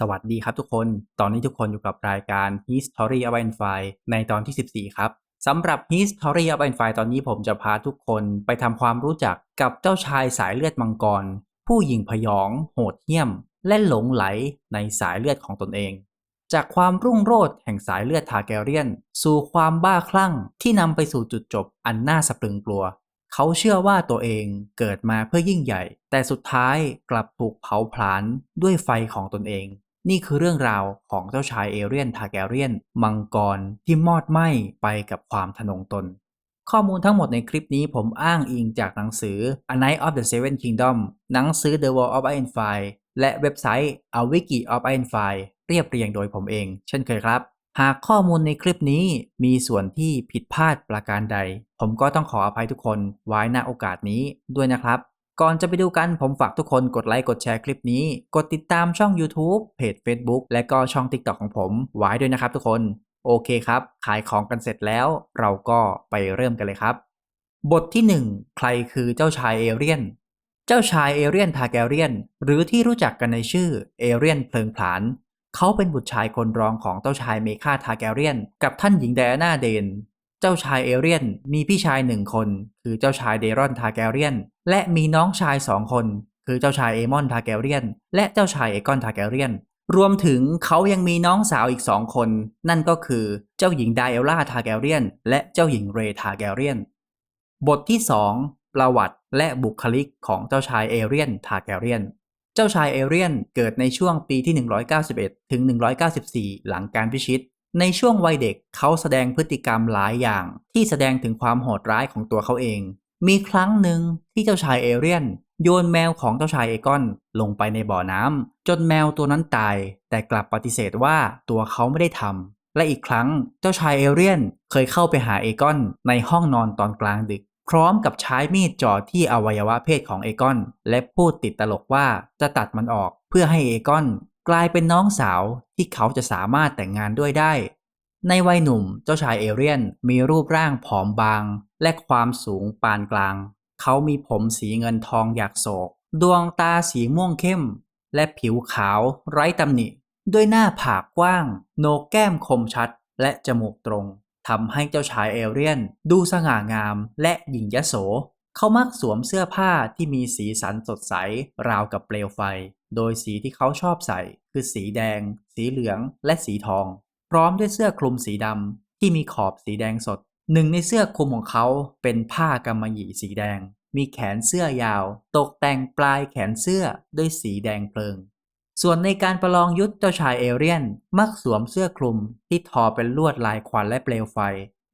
สวัสดีครับทุกคน ตอนนี้ทุกคนอยู่กับรายการ History of Iron Fire ในตอนที่ 14 ครับ สำหรับ History of Iron Fire ตอนนี้ผมจะพาทุกคนไปทำความรู้จักกับเจ้าชายสายเลือดมังกร ผู้หญิงพยอง โหดเหี้ยม และหลงไหลในสายเลือดของตนเอง จากความรุ่งโรจน์แห่งสายเลือดทาแกเรียน สู่ความบ้าคลั่งที่นำไปสู่จุดจบอันน่าสะพรึงกลัว เขาเชื่อว่าตัวเองเกิดมาเพื่อยิ่งใหญ่ แต่สุดท้ายกลับถูกเผาผลาญด้วยไฟของตนเอง นี่คือเรื่องราวของเจ้าชายเอเรียนทาแกเรียน มังกรที่มอดไหม้ไปกับความทะนงตน ข้อมูลทั้งหมดในคลิปนี้ผมอ้างอิงจากหนังสือ A Night of the Seven Kingdom หนังสือ The Wall of Iron Fire และเว็บไซต์ A Wiki of Iron Fire เรียบเรียงโดยผมเอง เช่นเคยครับ หากข้อมูลในคลิปนี้มีส่วนที่ผิดพลาดประการใด ผมก็ต้องขออภัยทุกคนไว้ณโอกาสนี้ด้วยนะครับ ก่อนจะไปดูกันผมฝากทุกคนกดไลค์กดแชร์คลิปนี้ กดติดตามช่อง YouTube เพจ Facebook และก็ช่อง TikTok ของผมไว้ด้วยนะครับทุกคน โอเคครับ ขายของกันเสร็จแล้ว เราก็ไปเริ่มกันเลยครับ บทที่ 1 ใครคือเจ้าชายเอเรียน เจ้าชายเอเรียนทาแกเรียน หรือที่รู้จักกันในชื่อเอเรียนเพลิงผลาญเขาเป็นบุตรชายคนรองของเจ้าชายเมคาทาแกเรียน กับท่านหญิงไดอาน่าเดน เจ้าชายเอเรียนมีพี่ชายหนึ่งคน คือเจ้าชายเดรอนทาแกเรียน และมีน้องชายสองคน คือเจ้าชายเอมอนทาแกเรียน และเจ้าชายเอกอนทาแกเรียน รวมถึงเขายังมีน้องสาวอีกสองคน นั่นก็คือเจ้าหญิงไดเอลล่าทาแกเรียน และเจ้าหญิงเรทาแกเรียน บทที่ 2 ประวัติและบุคลิกของเจ้าชายเอเรียนทาแกเรียนเจ้าชายเอเรียนเกิดในช่วงปีที่ 191 ถึง 194 หลังการพิชิต ในช่วงวัยเด็กเขาแสดงพฤติกรรมหลายอย่างที่แสดงถึงความโหดร้ายของตัวเขาเอง มีครั้งหนึ่งที่เจ้าชายเอเรียนโยนแมวของเจ้าชายเอกอนลงไปในบ่อน้ำจนแมวตัวนั้นตาย แต่กลับปฏิเสธว่าตัวเขาไม่ได้ทำและอีกครั้งเจ้าชายเอเรียนเคยเข้าไปหาเอกอนในห้องนอนตอนกลางดึก พร้อมกับใช้มีดจ่อที่อวัยวะเพศของเอกอน และพูดติดตลกว่าจะตัดมันออกเพื่อให้เอกอน กลายเป็นน้องสาวที่เขาจะสามารถแต่งงานด้วยได้ ในวัยหนุ่มเจ้าชายเอเรียนมีรูปร่างผอมบาง และความสูงปานกลาง เขามีผมสีเงินทองอยากโศก ดวงตาสีม่วงเข้ม และผิวขาวไร้ตำหนิ ด้วยหน้าผากกว้างโหนกแก้มคมชัด และจมูกตรงทำให้เจ้าชายเอเรียน ดูสง่างามและหยิ่งยโส เขามักสวมเสื้อผ้าที่มีสีสันสดใสราวกับเปลวไฟ โดยสีที่เขาชอบใส่คือสีแดง สีเหลือง และสีทอง พร้อมด้วยเสื้อคลุมสีดำที่มีขอบสีแดงสด หนึ่งในเสื้อคลุมของเขาเป็นผ้ากำมะหยี่สีแดง มีแขนเสื้อยาว ตกแต่งปลายแขนเสื้อด้วยสีแดงเพลิง ส่วนในการประลองยุทธเจ้าชายเอเรียน มักสวมเสื้อคลุมที่ทอเป็นลวดลายควันและเปลวไฟ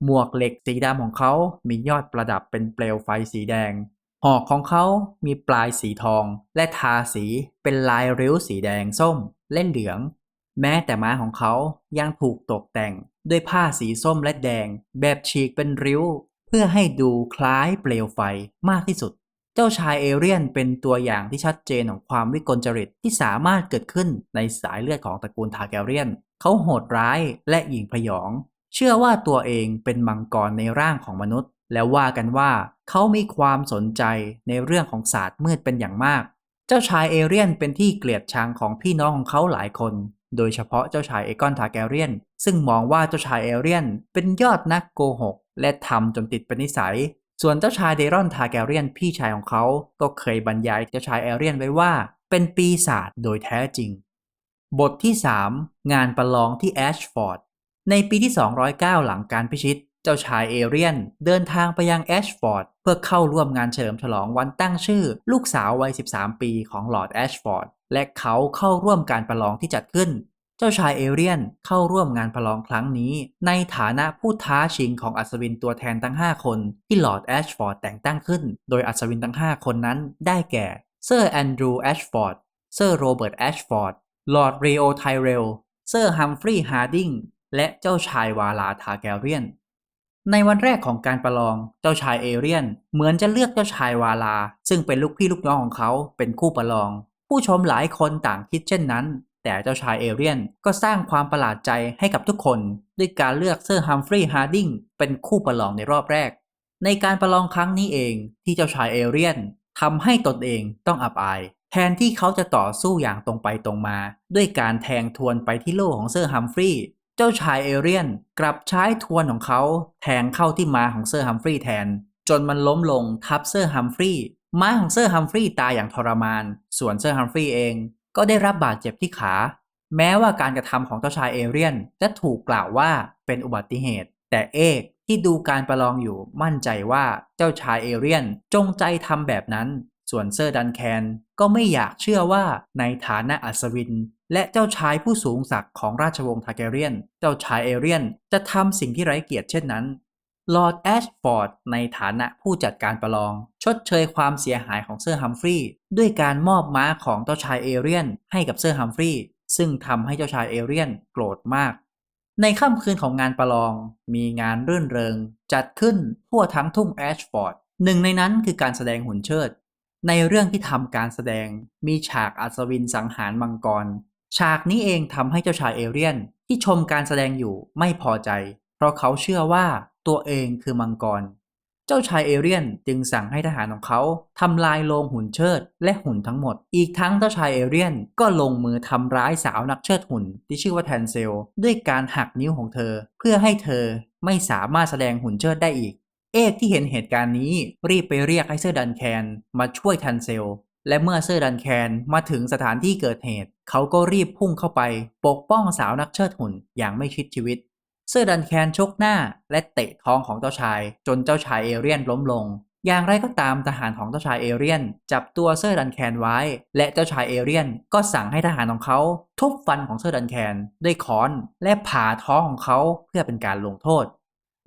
หมวกเหล็กสีดำของเขา มียอดประดับเป็นเปลวไฟสีแดง หอกของเขามีปลายสีทอง และทาสีเป็นลายริ้วสีแดงส้มและเหลือง แม้แต่ม้าของเขายังถูกตกแต่งด้วยผ้าสีส้มและแดง แบบฉีกเป็นริ้ว เพื่อให้ดูคล้ายเปลวไฟมากที่สุด เจ้าชายเอเรียนเป็นตัวอย่างที่ชัดเจนของความวิกลจริตที่สามารถเกิดขึ้นในสายเลือดของตระกูลทาแกเรียน เขาโหดร้ายและหยิ่งพยอง เชื่อว่าตัวเองเป็นมังกรในร่างของมนุษย์ และว่ากันว่า เขามีความสนใจในเรื่องของศาสตร์มืดเป็นอย่างมาก เจ้าชายเอเรียนเป็นที่เกลียดชังของพี่น้องของเขาหลายคน โดยเฉพาะเจ้าชายเอกอนทาแกเรียน ซึ่งมองว่าเจ้าชายเอเรียนเป็นยอดนักโกหก และทำจนติดเป็นนิสัย ส่วนเจ้าชายเดรอนทาแกเรียนพี่ชายของเขา ก็เคยบรรยายเจ้าชายเอเรียนไว้ว่า เป็นปีศาจโดยแท้จริง บทที่ 3 งานประลองที่แอชฟอร์ดในปีที่ 209 หลังการพิชิต เจ้าชายเอเรียนเดินทางไปยังแอชฟอร์ดเพื่อเข้าร่วมงานเฉลิมฉลองวันตั้งชื่อ ลูกสาววัย 13 ปีของลอร์ดแอชฟอร์ดและเขาเข้าร่วมการประลองที่จัดขึ้น เจ้าชายเอเรียนเข้าร่วมงานประลองครั้งนี้ ในฐานะผู้ท้าชิงของอัศวินตัวแทนทั้ง 5 คนที่ลอร์ดแอชฟอร์ดแต่งตั้งขึ้น โดยอัศวินทั้ง 5 คนนั้นได้แก่เซอร์แอนดรูว์แอชฟอร์ดเซอร์โรเบิร์ตแอชฟอร์ดลอร์ดเรโอไทเรลเซอร์ฮัมฟรีย์ฮาร์ดิงและเจ้าชายวาลาทาแกเรียน ในวันแรกของการประลอง เจ้าชายเอเรียน เหมือนจะเลือกเจ้าชายวาลา ซึ่งเป็นลูกพี่ลูกน้องของเขาเป็นคู่ประลอง ผู้ชมหลายคนต่างคิดเช่นนั้น แต่เจ้าชายเอเรียนก็สร้างความประหลาดใจให้กับทุกคน ด้วยการเลือกเซอร์ฮัมฟรีย์ฮาร์ดิงเป็นคู่ประลองในรอบแรก ในการประลองครั้งนี้เองที่เจ้าชายเอเรียนทำให้ตนเองต้องอับอาย แทนที่เขาจะต่อสู้อย่างตรงไปตรงมา ด้วยการแทงทวนไปที่โล่ของเซอร์ฮัมฟรีย์ เจ้าชายเอเรียนกลับใช้ทวนของเขาแทงเข้าที่ม้าของเซอร์ฮัมฟรีย์แทน จนมันล้มลงทับเซอร์ฮัมฟรีย์ม้าของเซอร์ฮัมฟรีย์ตายอย่างทรมาน ส่วนเซอร์ฮัมฟรีย์เองก็ได้รับบาดเจ็บที่ขา แม้ว่าการกระทำของเจ้าชายเอเรียนจะถูกกล่าวว่าเป็นอุบัติเหตุ แต่เอกที่ดูการประลองอยู่มั่นใจว่าเจ้าชายเอเรียนจงใจทำแบบนั้น ส่วนเซอร์ดันแคนก็ไม่อยากเชื่อว่าในฐานะอัศวิน และเจ้าชายผู้สูงศักดิ์ของราชวงศ์ทาร์แกเรียน เจ้าชายเอเรียน จะทำสิ่งที่ไร้เกียรติเช่นนั้น ลอร์ดแอชฟอร์ดในฐานะผู้จัดการประลอง ชดเชยความเสียหายของเซอร์ฮัมฟรีย์ด้วยการมอบม้าของเจ้าชายเอเรียน ให้กับเซอร์ฮัมฟรีย์ซึ่งทำให้เจ้าชายเอเรียนโกรธมาก ในค่ำคืนของงานประลอง มีงานรื่นเริง จัดขึ้นทั่วทั้งทุ่งแอชฟอร์ดหนึ่งในนั้นคือการแสดงหุ่นเชิด ในเรื่องที่ทำการแสดงมีฉากอัศวินสังหารมังกร ฉากนี้เองทำให้เจ้าชายเอเรียนที่ชมการแสดงอยู่ไม่พอใจ เพราะเขาเชื่อว่าตัวเองคือมังกร เจ้าชายเอเรียนจึงสั่งให้ทหารของเขาทำลายโลงหุ่นเชิดและหุ่นทั้งหมด อีกทั้งเจ้าชายเอเรียนก็ลงมือทำร้ายสาวนักเชิดหุ่นที่ชื่อว่าแทนเซล ด้วยการหักนิ้วของเธอ เพื่อให้เธอไม่สามารถแสดงหุ่นเชิดได้อีก เอกที่เห็นเหตุการณ์นี้รีบไปเรียกให้เซอร์ดันแคนมาช่วยแทนเซล และเมื่อเซอร์ดันแคนมาถึงสถานที่เกิดเหตุ เขาก็รีบพุ่งเข้าไปปกป้องสาวนักเชิดหุ่นอย่างไม่คิดชีวิต เซอร์ดันแคนชกหน้าและเตะท้องของเจ้าชาย จนเจ้าชายเอเรียนล้มลง อย่างไรก็ตามทหารของเจ้าชายเอเรียน จับตัวเซอร์ดันแคนไว้ และเจ้าชายเอเรียนก็สั่งให้ทหารของเขาทุบฟันของเซอร์ดันแคนด้วยค้อนและผ่าท้องของเขาเพื่อเป็นการลงโทษ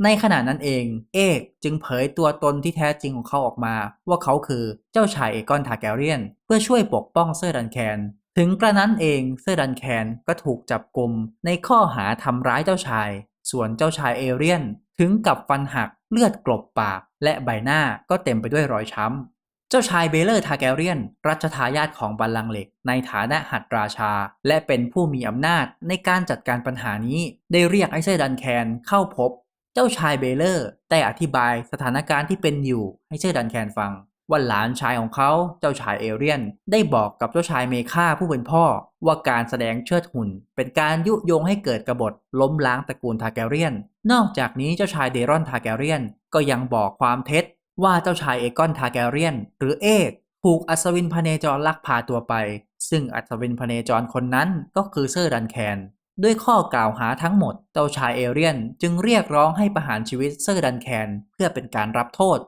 ในขณะนั้นเอง เอกจึงเผยตัวตนที่แท้จริงของเขาออกมา ว่าเขาคือเจ้าชายเอกอนทาแกเรียน เพื่อช่วยปกป้องเซอร์ดันแคน ถึงกระนั้นเองเซอร์ดันแคนก็ถูกจับกลุมในข้อหาทำร้ายเจ้าชาย ส่วนเจ้าชายเอเรียน ถึงกับฟันหักเลือดกลบปาก และใบหน้าก็เต็มไปด้วยรอยช้ำเจ้าชายเบเลอร์ทาแกเรียน รัชทายาทของบัลลังก์เหล็ก ในฐานะหัตราชา และเป็นผู้มีอำนาจในการจัดการปัญหานี้ ได้เรียกไอเซดันแคนเข้าพบ เจ้าชายเบเลอร์ได้อธิบายสถานการณ์ที่เป็นอยู่ให้เซอร์ดันแคนฟัง ว่าหลานชายของเขาเจ้าชายเอเรียน ได้บอกกับเจ้าชายเมคาผู้เป็นพ่อ ว่าการแสดงเชิดหุ่น เป็นการยุยงให้เกิดกบฏล้มล้างตระกูลทาแกเรียน นอกจากนี้เจ้าชายเดรอนทาแกเรียน ก็ยังบอกความเท็จ ว่าเจ้าชายเอกอนทาแกเรียน หรือเอกถูกอัศวินพเนจรลักพาตัวไป ซึ่งอัศวินพเนจรคนนั้นก็คือเซอร์ดันแคน ด้วยข้อกล่าวหาทั้งหมดเจ้าชายเอเรียนจึงเรียกร้องให้ประหารชีวิตเซอร์ดันแคนเพื่อเป็นการรับโทษ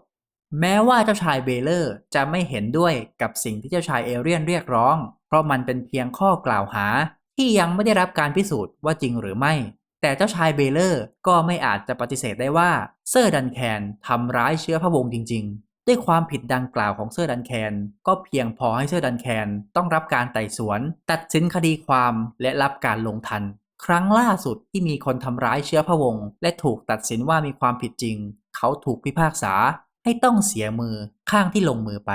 แม้ว่าเจ้าชายเบเลอร์จะไม่เห็นด้วยกับสิ่งที่เจ้าชายเอเรียนเรียกร้อง เพราะมันเป็นเพียงข้อกล่าวหาที่ยังไม่ได้รับการพิสูจน์ว่าจริงหรือไม่ แต่เจ้าชายเบเลอร์ก็ไม่อาจจะปฏิเสธได้ว่าเซอร์ดันแคนทำร้ายเชื้อพระวงศ์จริง ๆ ด้วยความผิดดังกล่าวของเซอร์ดันแคน ก็เพียงพอให้เซอร์ดันแคนต้องรับการไต่สวน ตัดสินคดีความและรับการลงทัน ครั้งล่าสุดที่มีคนทำร้ายเชื้อพระวงศ์และถูกตัดสินว่ามีความผิดจริง เขาถูกพิพากษาให้ต้องเสียมือข้างที่ลงมือไป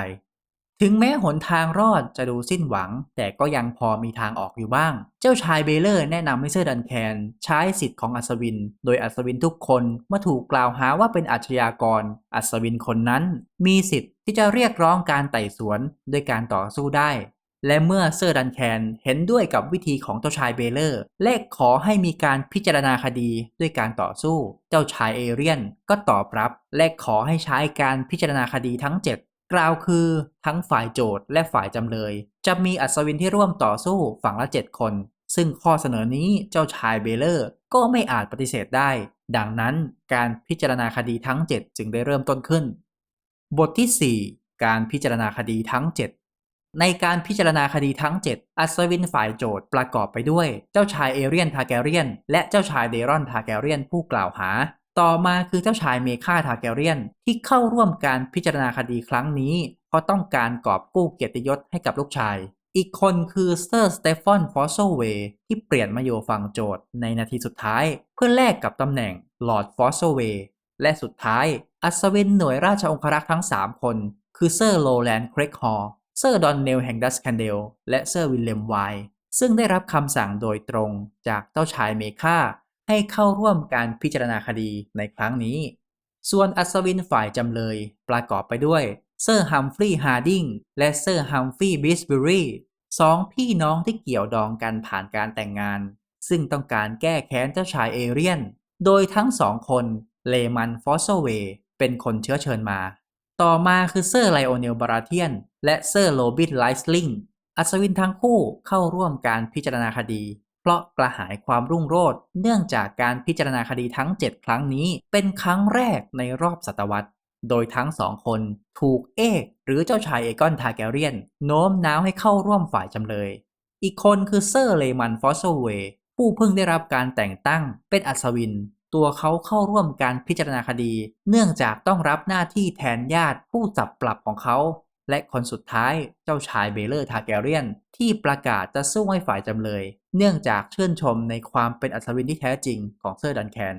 ถึงแม้หนทางรอดจะดูสิ้นหวัง แต่ก็ยังพอมีทางออกอยู่บ้าง เจ้าชายเบเลอร์แนะนำให้เซอร์ดันแคนใช้สิทธิ์ของอัศวิน โดยอัศวินทุกคนเมื่อถูกกล่าวหาว่าเป็นอาชญากร อัศวินคนนั้นมีสิทธิ์ที่จะเรียกร้องการไต่สวนด้วยการต่อสู้ได้ และเมื่อเซอร์ดันแคนเห็นด้วยกับวิธีของเจ้าชายเบเลอร์ และขอให้มีการพิจารณาคดีด้วยการต่อสู้ เจ้าชายเอเรียนก็ตอบรับ และขอให้ใช้การพิจารณาคดีทั้ง 7 กล่าวคือทั้งฝ่ายโจทย์และฝ่ายจำเลย จะมีอัศวินที่ร่วมต่อสู้ฝั่งละ 7 คน ซึ่งข้อเสนอนี้เจ้าชายเบเลอร์ก็ไม่อาจปฏิเสธได้ ดังนั้นการพิจารณาคดีทั้ง 7 จึงได้เริ่มต้นขึ้น บทที่ 4 การพิจารณาคดีทั้ง 7 ในการพิจารณาคดีทั้ง 7 อัศวินฝ่ายโจทย์ประกอบไปด้วย เจ้าชายเอเรียนทาแกเรียน และเจ้าชายเดรอนทาแกเรียนผู้กล่าวหา ต่อมาคือเจ้าชายเมคาทาแกเรียนที่เข้าร่วมการพิจารณาคดีครั้งนี้ เพราะต้องการกอบกู้เกียรติยศให้กับลูกชาย อีกคนคือเซอร์สเตฟานฟอสโซเวย์ที่เปลี่ยนมาอยู่ฝั่งโจทย์ในนาทีสุดท้าย เพื่อแลกกับตำแหน่งลอร์ดฟอสโซเวย์และสุดท้าย อัศวินหน่วยราชองครักษ์ทั้ง 3 คน คือเซอร์โรแลนด์เครกฮอลเซอร์ดอนเนลแห่งดัสแคนเดลและเซอร์วิลเลมไวซึ่งได้รับคำสั่งโดยตรงจากเจ้าชายเมคา ให้เข้าร่วมการพิจารณาคดีในครั้งนี้ ส่วนอัศวินฝ่ายจำเลย ประกอบไปด้วยเซอร์ฮัมฟรีย์ฮาร์ดิงและเซอร์ฮัมฟรีย์บิสเบอรีสองพี่น้องที่เกี่ยวดองกันผ่านการแต่งงาน ซึ่งต้องการแก้แค้นเจ้าชายเอเรียน โดยทั้งสองคนเลมันฟอสเซเวย์เป็นคนเชื้อเชิญมา ต่อมาคือเซอร์ไลโอเนลบาราเทียน และเซอร์โรบินไลสลิงอัศวินทั้งคู่เข้าร่วมการพิจารณาคดี เพราะกระหายความรุ่งโรจน์เนื่องจากการพิจารณาคดีทั้ง 7 ครั้งนี้ เป็นครั้งแรกในรอบศตวรรษ โดยทั้งสองคนถูกเอกหรือเจ้าชายเอกอนทาแกเรียน โน้มน้าวให้เข้าร่วมฝ่ายจำเลย อีกคนคือเซอร์เลมันฟอสโซเวย์ผู้เพิ่งได้รับการแต่งตั้งเป็นอัศวิน ตัวเขาเข้าร่วมการพิจารณาคดี เนื่องจากต้องรับหน้าที่แทนญาติผู้จับปรับของเขา และคนสุดท้ายเจ้าชายเบเลอร์ทาแกเรียน ที่ประกาศจะสู้ให้ฝ่ายจำเลย เนื่องจากชื่นชมในความเป็นอัศวินที่แท้จริงของเซอร์ดันแคน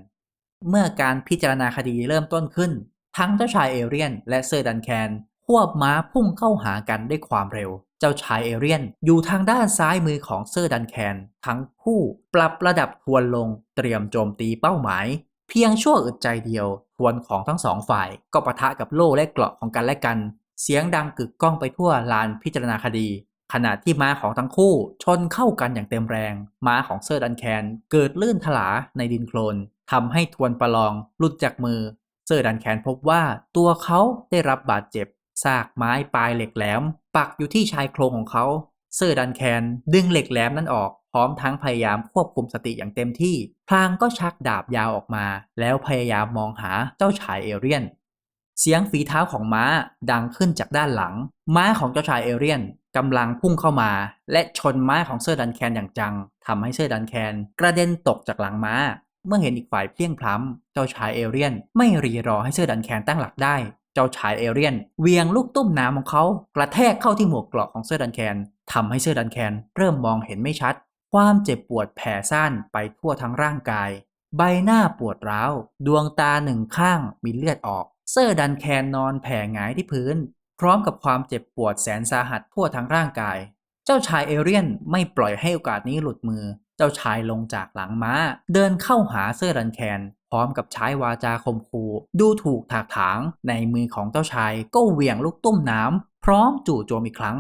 เมื่อการพิจารณาคดีเริ่มต้นขึ้น ทั้งเจ้าชายเอเรียน และเซอร์ดันแคนควบม้าพุ่งเข้าหากันด้วยความเร็ว เจ้าชายเอเรียน อยู่ทางด้านซ้ายมือของเซอร์ดันแคน ทั้งคู่ปรับระดับทวนลงเตรียมโจมตีเป้าหมาย เพียงชั่วอึดใจเดียว ทวนของทั้งสองฝ่ายก็ปะทะกับโล่และเกราะของกันและกัน เสียงดังกึกก้องไปทั่วลานพิจารณาคดี ขณะที่ม้าของทั้งคู่ชนเข้ากันอย่างเต็มแรง ม้าของเซอร์ดันแคนเกิดลื่นถลาในดินโคลนทำให้ทวนประลองหลุดจากมือ เซอร์ดันแคนพบว่าตัวเขาได้รับบาดเจ็บซากไม้ปลายเหล็กแหลม ปักอยู่ที่ชายโครงของเขา เซอร์ดันแคนดึงเหล็กแหลมนั้นออก พร้อมทั้งพยายามควบคุมสติอย่างเต็มที่ พลางก็ชักดาบยาวออกมา แล้วพยายามมองหาเจ้าชายเอเรียน เสียงฝีเท้าของม้าดังขึ้นจากด้านหลัง ม้าของเจ้าชายเอเรียนกำลังพุ่งเข้ามา และชนม้าของเซอร์ดันแคนอย่างจังทำให้เซอร์ดันแคน กระเด็นตกจากหลังม้า เมื่อเห็นอีกฝ่ายเพลียงพล้ำเจ้าชายเอเรียน ไม่รีรอให้เซอร์ดันแคนตั้งหลักได้ เจ้าชายเอเรียนเวียงลูกตุ้มน้ำของเขา กระแทกเข้าที่หมวกเกราะของเซอร์ดันแคนทำให้เซอร์ดันแคนเริ่มมองเห็นไม่ชัด ความเจ็บปวดแผ่ซ่านไปทั่วทั้งร่างกาย ใบหน้าปวดร้าว ดวงตาหนึ่งข้างมีเลือดออก เซอร์ดันแคนนอนแผ่หงายที่พื้น พร้อมกับความเจ็บปวดแสนสาหัสทั่วทั้งร่างกาย เจ้าชายเอเรียนไม่ปล่อยให้โอกาสนี้หลุดมือ เจ้าชายลงจากหลังม้า เดินเข้าหาเซอร์ดันแคนพร้อมกับใช้วาจาคมคูดูถูกถากถาง ในมือของเจ้าชายก็เหวี่ยงลูกตุ้มน้ำพร้อมจู่โจมอีกครั้ง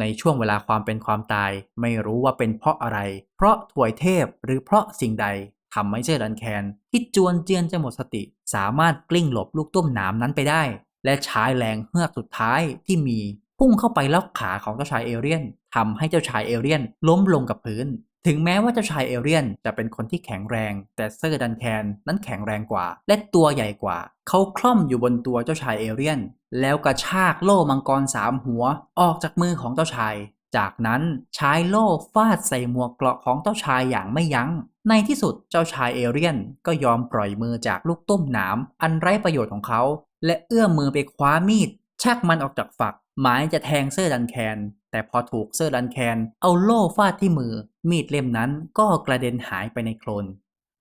ในช่วงเวลาความเป็นความตาย ไม่รู้ว่าเป็นเพราะอะไร เพราะถวยเทพหรือเพราะสิ่งใด ทำให้เซอร์ดันแคนที่จวนเจียนจะหมดสติ สามารถกลิ้งหลบลูกตุ้มน้ำนั้นไปได้ และใช้แรงเฮือกสุดท้ายที่มีพุ่งเข้าไปล็อกขาของเจ้าชายเอเรียนทำให้เจ้าชายเอเรียนล้มลงกับพื้น ถึงแม้ว่าเจ้าชายเอเรียนจะเป็นคนที่แข็งแรง แต่เซอร์ดันแคนนั้นแข็งแรงกว่า และตัวใหญ่กว่า เขาคล่อมอยู่บนตัวเจ้าชายเอเรียน แล้วกระชากโล่มังกรสามหัว ออกจากมือของเจ้าชาย จากนั้นใช้โล่ฟาดใส่หมวกเกราะของเจ้าชายอย่างไม่ยัง้ง ในที่สุดเจ้าชายเอเรียนก็ยอมปล่อยมือจากลูกต้มหนามอันไร้ประโยชน์ของเขา และเอื้อมมือไปคว้ามีด ชักมันออกจากฝัก หมายจะแทงเซอร์ดันแคน แต่พอถูกเซอร์ดันแคนเอาโล่ฟาดที่มือ มีดเล่มนั้นก็กระเด็นหายไปในโคลน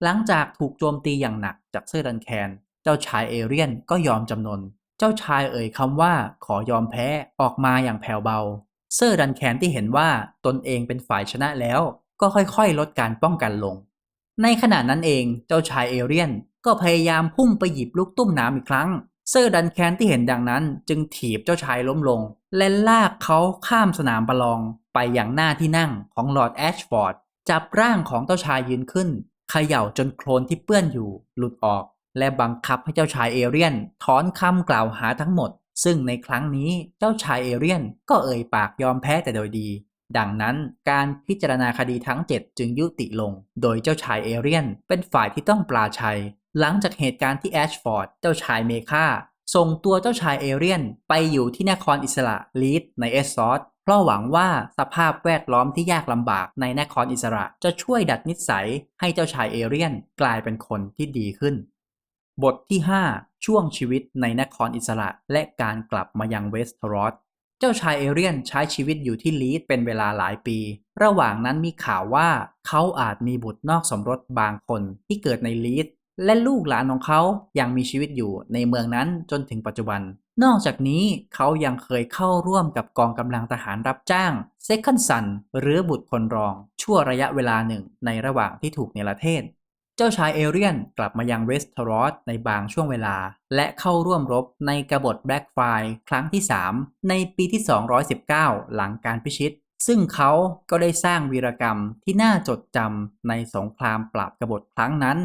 หลังจากถูกโจมตีอย่างหนักจากเซอร์ดันแคน เจ้าชายเอเรียนก็ยอมจำนน เจ้าชายเอ่ยคำว่าขอยอมแพ้ออกมาอย่างแผ่วเบา เซอร์ดันแคนที่เห็นว่าตนเองเป็นฝ่ายชนะแล้วก็ค่อยๆ ลดการป้องกันลง ในขณะนั้นเองเจ้าชายเอเรียนก็พยายามพุ่งไปหยิบลูกตุ้มน้ำอีกครั้ง เซอร์ดันแคนที่เห็นดังนั้น จึงถีบเจ้าชายล้มลง และลากเขาข้ามสนามประลองไปอย่างหน้าที่นั่งของลอร์ดแอชฟอร์ดจับร่างของเจ้าชายยืนขึ้นเขย่าจนโคลนที่เปื้อนอยู่หลุดออก และบังคับให้เจ้าชายเอเรียนถอนคำกล่าวหาทั้งหมด ซึ่งในครั้งนี้เจ้าชายเอเรียนก็เอ่ยปากยอมแพ้แต่โดยดี ดังนั้นการพิจารณาคดีทั้ง 7 จึงยุติลง โดยเจ้าชายเอเรียนเป็นฝ่ายที่ต้องปลาชัย หลังจากเหตุการณ์ที่แอชฟอร์ดเจ้าชายเมคาส่งตัวเจ้าชายเอเรียนไปอยู่ที่นครอิสระลีดในเอสซอสเพราะหวังว่าสภาพแวดล้อมที่ยากลำบากในนครอิสระจะช่วยดัดนิสัยให้เจ้าชายเอเรียนกลายเป็นคนที่ดีขึ้น บทที่ 5 ช่วงชีวิตในนครอิสระและการกลับมายังเวสต์รอสเจ้าชายเอเรียนใช้ชีวิตอยู่ที่ลีดเป็นเวลาหลายปี ระหว่างนั้นมีข่าวว่าเขาอาจมีบุตรนอกสมรสบางคนที่เกิดในลีดและลูกหลานของเขายังมีชีวิตอยู่ในเมืองนั้นจนถึงปัจจุบัน นอกจากนี้เขายังเคยเข้าร่วมกับกองกำลังทหารรับจ้างเซคันซันหรือบุตรคนรอง ชั่วระยะเวลาหนึ่งในระหว่างที่ถูกเนรเทศ เจ้าชายเอเรียนกลับมายังเวสเทอรอสในบางช่วงเวลา และเข้าร่วมรบในกบฏแบล็กไฟครั้งที่ 3 ในปีที่ 219 หลังการพิชิต ซึ่งเขาก็ได้สร้างวีรกรรมที่น่าจดจำในสงครามปราบกบฏครั้งนั้น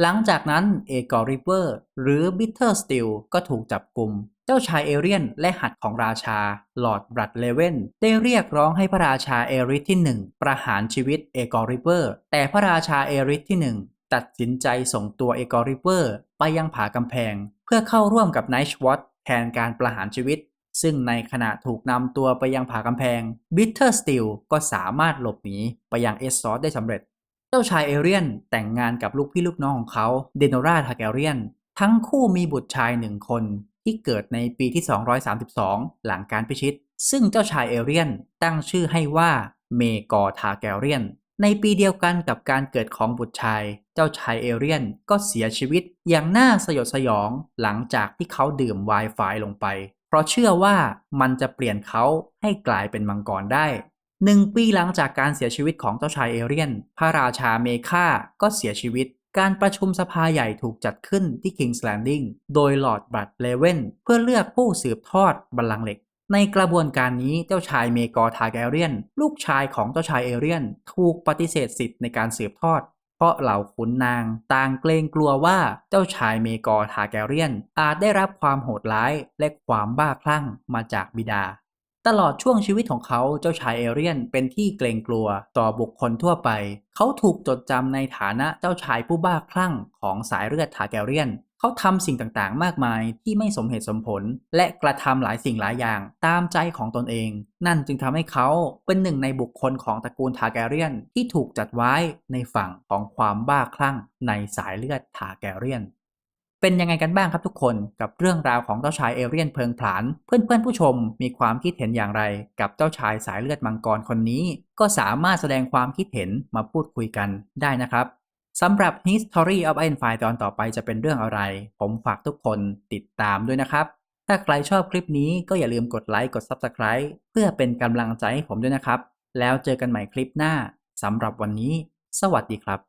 หลังจากนั้นเอกอริเวอร์หรือบิทเทอร์สติลก็ถูกจับกลุ่มเจ้าชายเอเรียนและหัดของราชาลอร์ดบรัดเลเวนได้เรียกร้องให้พระราชาเอริสที่ 1 ประหารชีวิตเอกอริเวอร์แต่พระราชาเอริสที่ 1 ตัดสินใจส่งตัวเอกอริเวอร์ไปยังผากำแพง เพื่อเข้าร่วมกับไนช์วอตแทนการประหารชีวิต ซึ่งในขณะถูกนำตัวไปยังผากำแพงบิทเทอร์สติลก็สามารถหลบหนีไปยังเอสซอสได้สำเร็จ เจ้าชายเอเรียนแต่งงานกับลูกพี่ลูกน้องของเขาเดโนราทาแกเรียนทั้งคู่มีบุตรชายหนึ่งคนที่เกิดในปีที่ 232 หลังการพิชิต ซึ่งเจ้าชายเอเรียนตั้งชื่อให้ว่าเมกอทาแกเรียน ในปีเดียวกันกับการเกิดของบุตรชาย เจ้าชายเอเรียนก็เสียชีวิตอย่างน่าสยดสยองหลังจากที่เขาดื่มไวน์ไฟลงไป เพราะเชื่อว่ามันจะเปลี่ยนเขาให้กลายเป็นมังกรได้หนึ่งปีหลังจากการเสียชีวิตของเจ้าชายเอเรียน พระราชาเมคาก็เสียชีวิต การประชุมสภาใหญ่ถูกจัดขึ้นที่ King's Landing โดยลอร์ดบัตเลเวนเพื่อเลือกผู้สืบทอดบัลลังก์เหล็ก ในกระบวนการนี้เจ้าชายเมกอร์ทาแกเรียน ลูกชายของเจ้าชายเอเรียน ถูกปฏิเสธสิทธิ์ในการสืบทอด เพราะเหล่าขุนนางต่างเกรงกลัวว่าเจ้าชายเมกอร์ทาแกเรียน อาจได้รับความโหดร้ายและความบ้าคลั่งมาจากบิดา ตลอดช่วงชีวิตของเขาเจ้าชายเอเรียนเป็นที่เกรงกลัวต่อบุคคลทั่วไป เขาถูกจดจำในฐานะเจ้าชายผู้บ้าคลั่งของสายเลือดทาแกเรียน เขาทำสิ่งต่างๆ มากมายที่ไม่สมเหตุสมผล และกระทำหลายสิ่งหลายอย่างตามใจของตนเอง นั่นจึงทำให้เขาเป็นหนึ่งในบุคคลของตระกูลทาแกเรียนที่ถูกจัดไว้ในฝั่งของความบ้าคลั่งในสายเลือดทาแกเรียนเป็นยังไงกันบ้างครับทุกคนกับเรื่องราวของเจ้าชายเอเรียนเพิงผลาน เพื่อนๆผู้ชมมีความคิดเห็นอย่างไร กับเจ้าชายสายเลือดมังกรคนนี้ ก็สามารถแสดงความคิดเห็นมาพูดคุยกันได้นะครับ สำหรับ History of i r o n f i ตอนต่อไปจะเป็นเรื่องอะไร ผมฝากทุกคนติดตามด้วยนะครับ ถ้าใครชอบคลิปนี้ก็อย่าลืมกดไลค์กด Subscribe เพื่อเป็นกำลังใจให้ผมด้วยนะครับ แล้วเจอกันใหม่คลิปหน้าสำหรับวันนี้ สวัสดีครับ